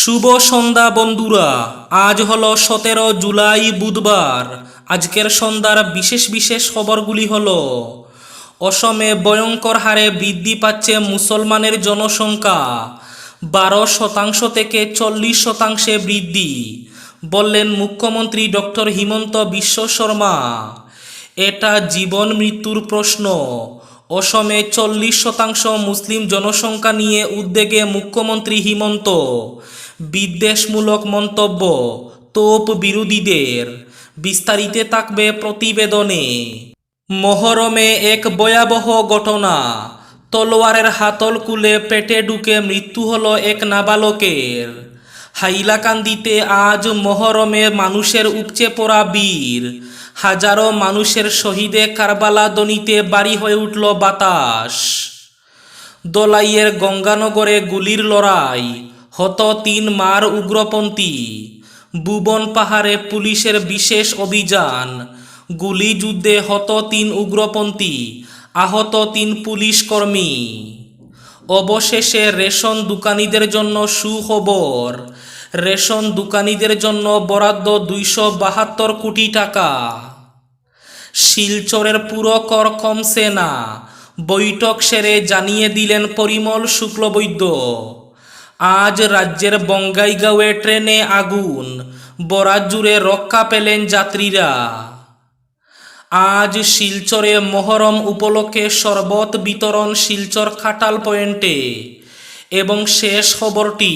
শুভ সন্ধ্যা বন্ধুরা, আজ হলো সতেরো জুলাই বুধবার। আজকের সন্ধ্যার বিশেষ বিশেষ খবরগুলি হল, অসমে ভয়ঙ্কর হারে বৃদ্ধি পাচ্ছে মুসলমানের জনসংখ্যা, বারো শতাংশ থেকে চল্লিশ শতাংশে বৃদ্ধি, বললেন মুখ্যমন্ত্রী ডক্টর হিমন্ত বিশ্ব শর্মা। এটা জীবন মৃত্যুর প্রশ্ন, অসমে চল্লিশ শতাংশ মুসলিম জনসংখ্যা নিয়ে উদ্বেগে মুখ্যমন্ত্রী হিমন্ত। বিদ্বেষমূলক মন্তব্য তোপ বিরোধীদের। বিস্তারিতে থাকবে প্রতিবেদনে। মহরমে এক ভয়াবহ ঘটনা। তলোয়ারের হাতল কুলে পেটে ঢুকে মৃত্যু হলো এক নাবালকের। হাইলাকান্দিতে আজ মহরমে মানুষের উপচে পড়া বীর। হাজারো মানুষের শহীদে কারবালা দনিতে বাড়ি হয়ে উঠল বাতাস। দোলাইয়ের গঙ্গানগরে গুলির লড়াই। হত তিন মার উগ্রপন্থী। বুবন পাহাড়ে পুলিশের বিশেষ অভিযান। গুলি যুদ্ধে হত তিন উগ্রপন্থী, আহত তিন পুলিশ কর্মী। অবশেষে রেশন দোকানিদের জন্য সুখবর। রেশন দোকানিদের জন্য বরাদ্দ দুইশো বাহাত্তর কোটি টাকা। শিলচরের পুরো কর কমছে না বৈঠক সেরে জানিয়ে দিলেন পরিমল শুক্লবৈদ্য। আজ রাজ্যের বঙ্গাইগাঁওয়ে ট্রেনে আগুন বরাত জুড়ে রক্ষা পেলেন যাত্রীরা। আজ শিলচরে মহরম উপলক্ষে শরবত বিতরণ শিলচর খাটাল পয়েন্টে। এবং শেষ খবরটি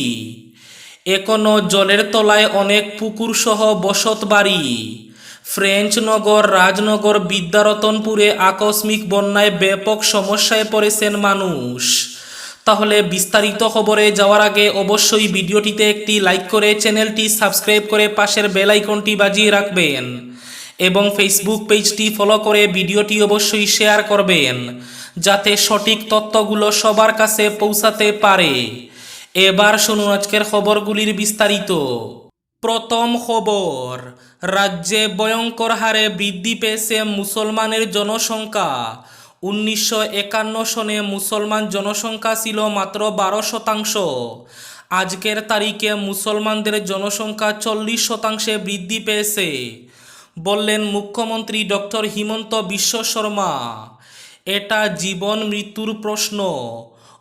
এখনও জলের তলায় অনেক পুকুরসহ বসত বাড়ি। ফ্রেঞ্চনগর রাজনগর, বিদ্যারতনপুরে আকস্মিক বন্যায় ব্যাপক সমস্যায় পড়েছেন মানুষ। তাহলে বিস্তারিত খবরে যাওয়ার আগে অবশ্যই ভিডিওটিতে একটি লাইক করে চ্যানেলটি সাবস্ক্রাইব করে পাশের বেল আইকনটি বাজিয়ে রাখবেন এবং ফেসবুক পেজটি ফলো করে ভিডিওটি অবশ্যই শেয়ার করবেন, যাতে সঠিক তথ্যগুলো সবার কাছে পৌঁছাতে পারে। এবার শুনুন আজকের খবরগুলির বিস্তারিত। প্রথম খবর, রাজ্যে ভয়ঙ্কর হারে বৃদ্ধি পেয়েছে মুসলমানের জনসংখ্যা। উনিশশো একান্ন সনে মুসলমান জনসংখ্যা ছিল মাত্র বারো শতাংশ। আজকের তারিখে মুসলমানদের জনসংখ্যা চল্লিশ শতাংশে বৃদ্ধি পেয়েছে। বললেন মুখ্যমন্ত্রী ডক্টর হিমন্ত বিশ্ব শর্মা। এটা জীবন মৃত্যুর প্রশ্ন।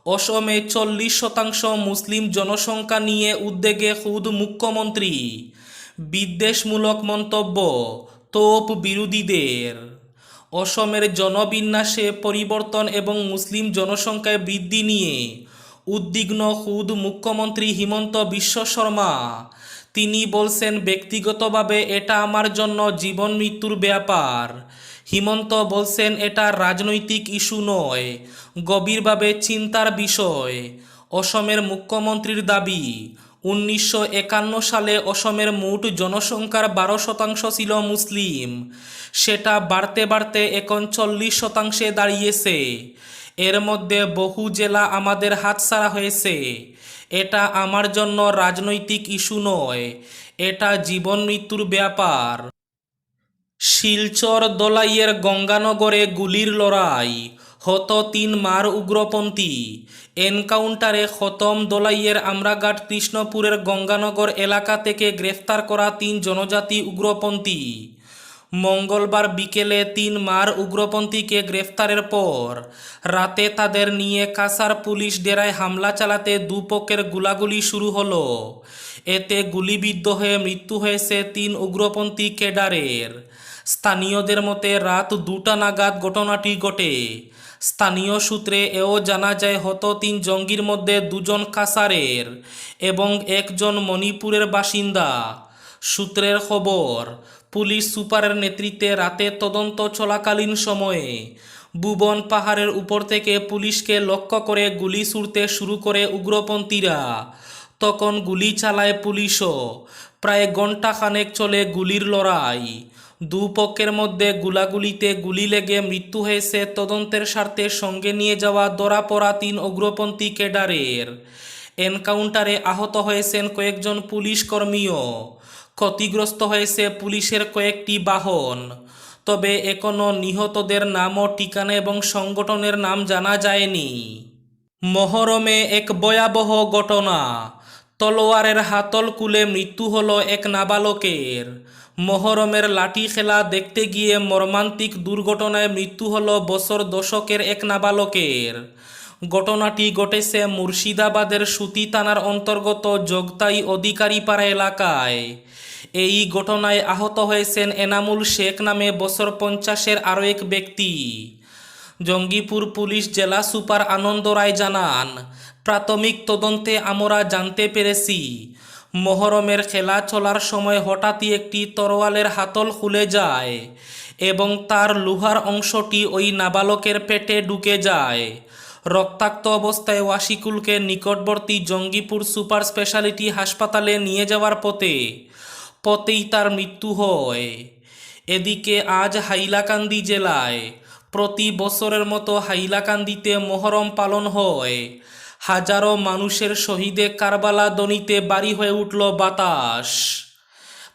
অসমে চল্লিশ শতাংশ মুসলিম জনসংখ্যা নিয়ে উদ্বেগে খুদ মুখ্যমন্ত্রী। বিদ্বেষমূলক মন্তব্য, তোপ বিরোধীদের। অসমের জনবিন্যাসে পরিবর্তন এবং মুসলিম জনসংখ্যায় বৃদ্ধি নিয়ে উদ্বিগ্ন খুদ মুখ্যমন্ত্রী হিমন্ত বিশ্ব শর্মা। তিনি বলছেন, ব্যক্তিগতভাবে এটা আমার জন্য জীবন মৃত্যুর ব্যাপার। হিমন্ত বলছেন, এটা রাজনৈতিক ইস্যু নয়, গভীরভাবে চিন্তার বিষয়। অসমের মুখ্যমন্ত্রীর দাবি উনিশশো একান্ন সালে অসমের মোট জনসংখ্যার বারো শতাংশ ছিল মুসলিম। সেটা বাড়তে বাড়তে এখন চল্লিশ শতাংশে দাঁড়িয়েছে। এর মধ্যে বহু জেলা আমাদের হাতছাড়া হয়েছে। এটা আমার জন্য রাজনৈতিক ইস্যু নয়, এটা জীবন মৃত্যুর ব্যাপার। শিলচর দোলাইয়ের গঙ্গানগরে গুলির লড়াই হত তিন মার উগ্রপন্থী। এনকাউন্টারে খতম দোলাইয়ের আমরাঘাট কৃষ্ণপুরের গঙ্গানগর এলাকা থেকে গ্রেফতার করা তিন জনজাতি উগ্রপন্থী। মঙ্গলবার বিকেলে তিন মার উগ্রপন্থীকে গ্রেফতারের পর রাতে তাদের নিয়ে কাসার পুলিশ ডেরায় হামলা চালাতে দুপক্ষের গুলাগুলি শুরু হলো। এতে গুলিবিদ্ধ হয়ে মৃত্যু হয়েছে তিন উগ্রপন্থী কেডারের স্থানীয়দের মতে রাত দুটা নাগাদ ঘটনাটি ঘটে। স্থানীয় সূত্রে এও জানা যায়, হত তিন জঙ্গির মধ্যে দুজন কাসারের এবং একজন মণিপুরের বাসিন্দা। সূত্রের খবর, পুলিশ সুপারের নেতৃত্বে রাতে তদন্ত চলাকালীন সময়ে বুবন পাহাড়ের উপর থেকে পুলিশকে লক্ষ্য করে গুলি ছুড়তে শুরু করে উগ্রপন্থীরা। তখন গুলি চালায় পুলিশও। প্রায় ঘণ্টা খানেক চলে গুলির লড়াই। দুপক্ষের মধ্যে গুলাগুলিতে গুলি লেগে মৃত্যু হয়েছে তদন্তের স্বার্থে সঙ্গে নিয়ে যাওয়া দরা পড়া তিন উগ্রপন্থী কেডারের এনকাউন্টারে আহত হয়েছেন কয়েকজন পুলিশ কর্মীও। ক্ষতিগ্রস্ত হয়েছে পুলিশের কয়েকটি বাহন। তবে এখনও নিহতদের নাম ও ঠিকানা এবং সংগঠনের নাম জানা যায়নি। মহরমে এক ভয়াবহ ঘটনা। তলোয়ারের হাতল কুলে মৃত্যু হলো এক নাবালকের। মহরমের লাঠি খেলা দেখতে গিয়ে মর্মান্তিক দুর্ঘটনায় মৃত্যু হল বছর দশকের এক নাবালকের। ঘটনাটি ঘটেছে মুর্শিদাবাদের সুতি থানার অন্তর্গত জগতাই অধিকারীপাড়া এলাকায়। এই ঘটনায় আহত হয়েছেন এনামুল শেখ নামে বছর পঞ্চাশের আরও এক ব্যক্তি। জঙ্গিপুর পুলিশ জেলা সুপার আনন্দ রায় জানান, প্রাথমিক তদন্তে আমরা জানতে পেরেছি মহরমের খেলা চলার সময় হঠাৎই একটি তরোয়ালের হাতল খুলে যায় এবং তার লোহার অংশটি ওই নাবালকের পেটে ঢুকে যায়। রক্তাক্ত অবস্থায় ওয়াশিকুলকে নিকটবর্তী জঙ্গিপুর সুপার স্পেশালিটি হাসপাতালে নিয়ে যাওয়ার পথে, পথেই তার মৃত্যু হয়। এদিকে আজ হাইলাকান্দি জেলায় প্রতি বছরের মতো হাইলাকান্দিতে মহরম পালন হয়। হাজারো মানুষের শহীদে কারবালা দনিতে বাড়ি হয়ে উঠল বাতাস।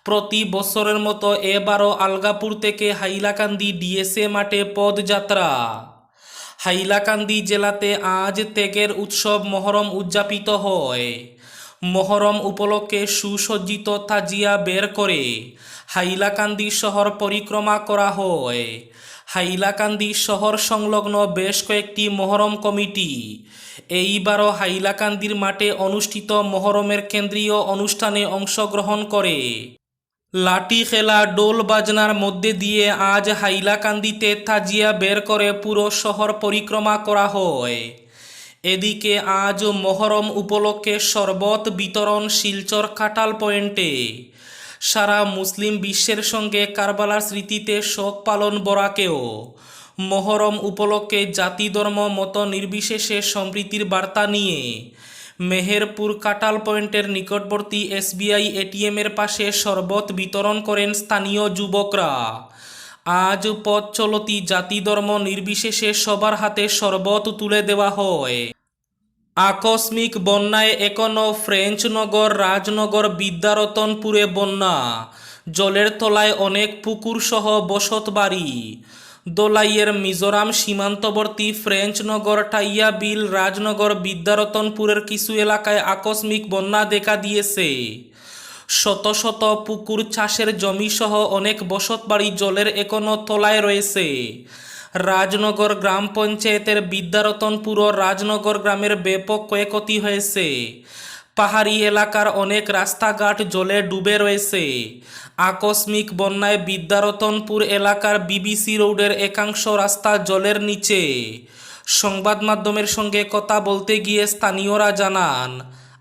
প্রতি বছরের মতো এবারও আলগাপুর থেকে হাইলাকান্দি ডিএসএ মাঠে পদযাত্রা। হাইলাকান্দি জেলাতে আজ ত্যাগের উৎসব মহরম উদযাপিত হয়। মহরম উপলক্ষে সুসজ্জিত তাজিয়া বের করে হাইলাকান্দি শহর পরিক্রমা করা হয়। হাইলাকান্দি শহর সংলগ্ন বেশ কয়েকটি মহরম কমিটি। এইবারও হাইলাকান্দির মাঠে অনুষ্ঠিত মহরমের কেন্দ্রীয় অনুষ্ঠানে অংশগ্রহণ করে। লাঠি খেলা ডোল বাজনার মধ্যে দিয়ে আজ হাইলাকান্দিতে তাজিয়া বের করে পুরো শহর পরিক্রমা করা হয়। এদিকে আজ মহরম উপলক্ষে শরবত বিতরণ শিলচর কাটাল পয়েন্টে। সারা মুসলিম বিশ্বের সঙ্গে কারবালার স্মৃতিতে শোক পালন বরাকেও। মহরম উপলক্ষে জাতি ধর্ম মত নির্বিশেষে সম্প্রীতির বার্তা নিয়ে মেহেরপুর কাটাল পয়েন্টের নিকটবর্তী এসবিআই এটিএমের পাশে শরবত বিতরণ করেন স্থানীয় যুবকরা। আজ পথ চলতি জাতি ধর্ম নির্বিশেষে সবার হাতে শরবত তুলে দেওয়া হয়। আকস্মিক বন্যায় এখনও ফ্রেঞ্চনগর রাজনগর, বিদ্যারতনপুরে বন্যা। জলের তলায় অনেক পুকুর সহ বসত বাড়ি। দোলাইয়ের মিজোরাম সীমান্তবর্তী ফ্রেঞ্চনগর টাইয়া বিল রাজনগর, বিদ্যারতনপুরের কিছু এলাকায় আকস্মিক বন্যা দেখা দিয়েছে। শত শত পুকুর, চাষের জমি সহ অনেক বসত বাড়ি জলের এখনও তলায় রয়েছে। রাজনগর গ্রাম পঞ্চায়েতের বিদ্যারতনপুর রাজনগর গ্রামের ব্যাপক ক্ষয়ক্ষতি হয়েছে। পাহাড়ি এলাকার অনেক রাস্তাঘাট জলে ডুবে রয়েছে। আকস্মিক বন্যায় বিদ্যারতনপুর এলাকার বিবিসি রোডের একাংশ রাস্তা জলের নিচে। সংবাদ মাধ্যমের সঙ্গে কথা বলতে গিয়ে স্থানীয়রা জানান,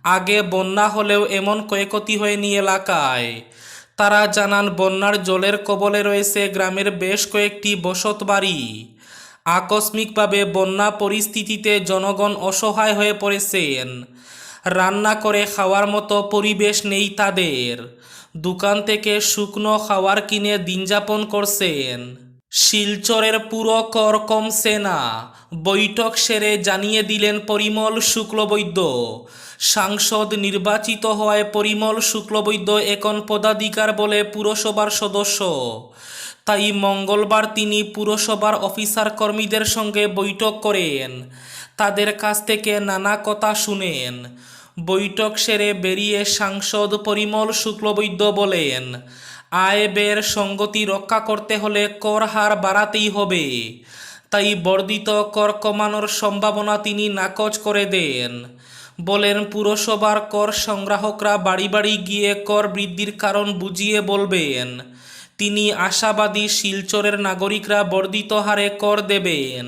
আগে বন্যা হলেও এমন ক্ষয়ক্ষতি হয়নি এলাকায়। তারা জানান, বন্যার জলের কবলে রয়েছে গ্রামের বেশ কয়েকটি বসত বাড়ি। আকস্মিকভাবে বন্যা পরিস্থিতিতে জনগণ অসহায় হয়ে পড়েছেন। রান্না করে খাওয়ার মতো পরিবেশ নেই তাদের। দোকান থেকে শুকনো খাওয়ার কিনে দিনযাপন করছেন। শিলচরের পুরো কর কমছে না বৈঠক সেরে জানিয়ে দিলেন পরিমল শুক্লবৈদ্য। সাংসদ নির্বাচিত হওয়ায় পরিমল শুক্লবৈদ্য এখন পদাধিকার বলে পুরসভার সদস্য। তাই মঙ্গলবার তিনি পুরসভার অফিসার কর্মীদের সঙ্গে বৈঠক করেন। তাদের কাছ থেকে নানা কথা শুনেন। বৈঠক সেরে বেরিয়ে সাংসদ পরিমল শুক্লবৈদ্য বলেন আয় ব্যয়ের সঙ্গতি রক্ষা করতে হলে কর হার বাড়াতেই হবে। তাই বর্ধিত কর কমানোর সম্ভাবনা তিনি নাকচ করে দেন। বলেন, পুরসভার কর সংগ্রাহকরা বাড়ি বাড়ি গিয়ে কর বৃদ্ধির কারণ বুঝিয়ে বলবেন। তিনি আশাবাদী শিলচরের নাগরিকরা বর্ধিত হারে কর দেবেন।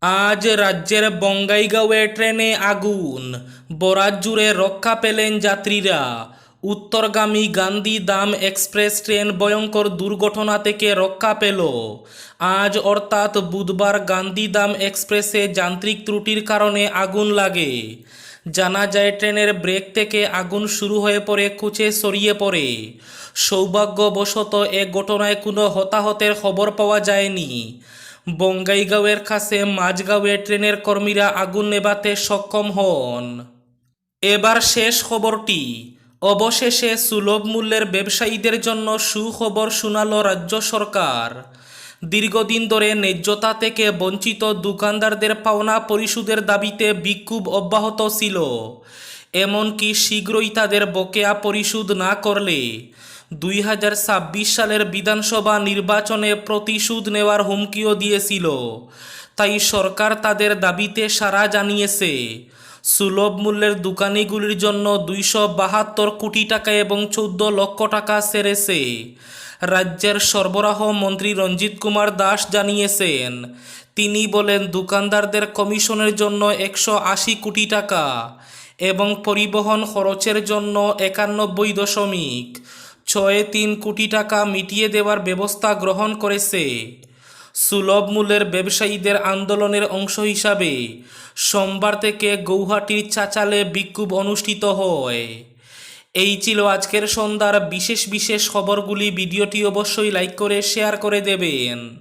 আজ রাজ্যের বঙ্গাইগাঁওয়ে ট্রেনে আগুন। বরাত জুড়ে রক্ষা পেলেন যাত্রীরা। উত্তরগামী গান্ধী দাম এক্সপ্রেস ট্রেন ভয়ঙ্কর দুর্ঘটনা থেকে রক্ষা পেল। আজ অর্থাৎ বুধবার গান্ধীধাম এক্সপ্রেসে যান্ত্রিক ত্রুটির কারণে আগুন লাগে। জানা যায়, ট্রেনের ব্রেক থেকে আগুন শুরু হয়ে পড়ে কুচে সরিয়ে পড়ে। সৌভাগ্যবশত এ ঘটনায় কোনো হতাহতের খবর পাওয়া যায়নি। বঙ্গাইগাঁওয়ের কাছে মাঝগাঁওয়ে ট্রেনের কর্মীরা আগুন নেভাতে সক্ষম হন। এবার শেষ খবরটি। অবশেষে সুলভ মূল্যের ব্যবসায়ীদের জন্য সুখবর শোনালো রাজ্য সরকার। দীর্ঘদিন ধরে ন্যায্যতা থেকে বঞ্চিত দোকানদারদের পাওনা পরিশোধের দাবিতে বিক্ষোভ অব্যাহত ছিল। এমনকি শীঘ্রই তাদের বকেয়া পরিশোধ না করলে দুই হাজার ছাব্বিশ সালের বিধানসভা নির্বাচনে প্রতিশোধ নেওয়ার হুমকিও দিয়েছিল। তাই সরকার তাদের দাবিতে সাড়া জানিয়েছে। সুলভ মূল্যের দোকানিগুলির জন্য দুইশো বাহাত্তর কোটি টাকা এবং চৌদ্দ লক্ষ টাকা সেরেছে। রাজ্যের সরবরাহ মন্ত্রী রঞ্জিত কুমার দাস জানিয়েছেন, তিনি বলেন দোকানদারদের কমিশনের জন্য একশো আশি কোটি টাকা এবং পরিবহন খরচের জন্য একানব্বই দশমিক ছয় তিন কোটি টাকা মিটিয়ে দেওয়ার ব্যবস্থা গ্রহণ করেছে। সুলভ মূল্যের ব্যবসায়ীদের আন্দোলনের অংশ হিসাবে সোমবার থেকে গৌহাটির চাচালে বিক্ষোভ অনুষ্ঠিত হয়। এই ছিল আজকের সন্ধ্যার বিশেষ বিশেষ খবরগুলি। ভিডিওটি অবশ্যই লাইক করে, শেয়ার করে দেবেন।